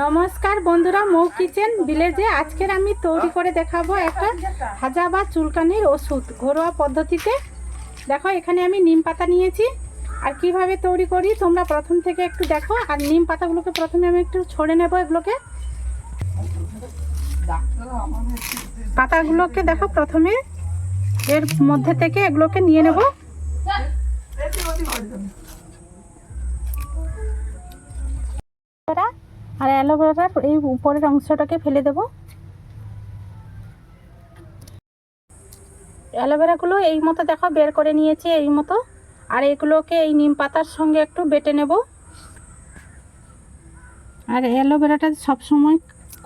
নমস্কার বন্ধুরা, মৌ কিচেন ভিলেজে আজকের আমি তৈরি করে দেখাবো একটা হাজা বা চুলকানির ওষুধ ঘরোয়া পদ্ধতিতে। দেখো, এখানে আমি নিম পাতা নিয়েছি। আর কীভাবে তৈরি করি তোমরা প্রথম থেকে একটু দেখো। আর নিম পাতাগুলোকে প্রথমে আমি একটু ছড়ে নেব এগুলোকে। পাতাগুলোকে দেখো প্রথমে, এর মধ্যে থেকে এগুলোকে নিয়ে নেব। আর অ্যালোভেরার এই উপরের অংশটাকে ফেলে দেব। অ্যালোভেরাগুলো এই মতো দেখো, বের করে নিয়েছি এই মতো। আর এগুলোকে এই নিম পাতার সঙ্গে একটু বেটে নেব। আর অ্যালোভেরাটা সবসময়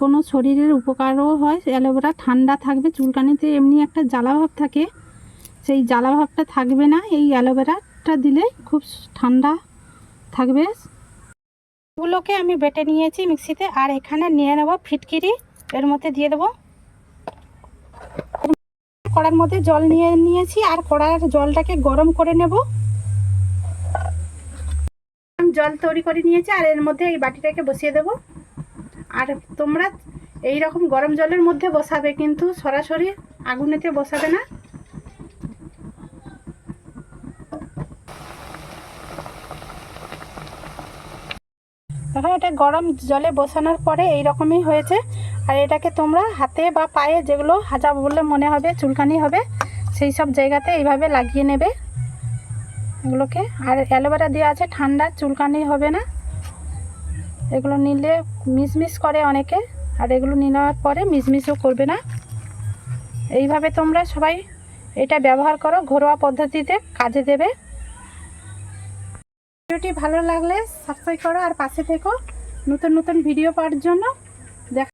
কোনো শরীরের উপকারও হয়। অ্যালোভেরা ঠান্ডা থাকবে, চুলকানিতে এমনি একটা জ্বালাভাব থাকে। সেই জ্বালাভাবটা থাকবে না। এই অ্যালোভেরাটা দিলে খুব ঠান্ডা থাকবে। এগুলোকে আমি বেটে নিয়েছি মিক্সিতে, আর এখানে নিয়ে নেব ফিটকিরি। এর মধ্যে দিয়ে দেবো। কড়ার মধ্যে জল নিয়ে নিয়েছি, আর কড়ার জলটাকে গরম করে নেব। জল তৈরি করে নিয়েছি, আর এর মধ্যে এই বাটিটাকে বসিয়ে দেব। আর তোমরা এই রকম গরম জলের মধ্যে বসাবে, কিন্তু সরাসরি আগুনেতে বসাবে না। দেখো এটা গরম জলে বসানোর পরে এই রকমই হয়েছে। আর এটাকে তোমরা হাতে বা পায়ে যেগুলো হাজা বললে মনে হবে, চুলকানি হবে, সেই সব জায়গাতে এইভাবে লাগিয়ে নেবে। এগুলোকে আর অ্যালোভেরা দেওয়া আছে, ঠান্ডা, চুলকানি হবে না। এগুলো নিলে মিসমিস করে অনেকে, আর এগুলো নেওয়ার পরে মিসমিসও করবে না। এইভাবে তোমরা সবাই এটা ব্যবহার করো, ঘরোয়া পদ্ধতিতে কাজে দেবে। ভিডিওটি ভালো লাগলে সাবস্ক্রাইব করো আর পাশে থেকো। নতুন নতুন ভিডিও পাওয়ার জন্য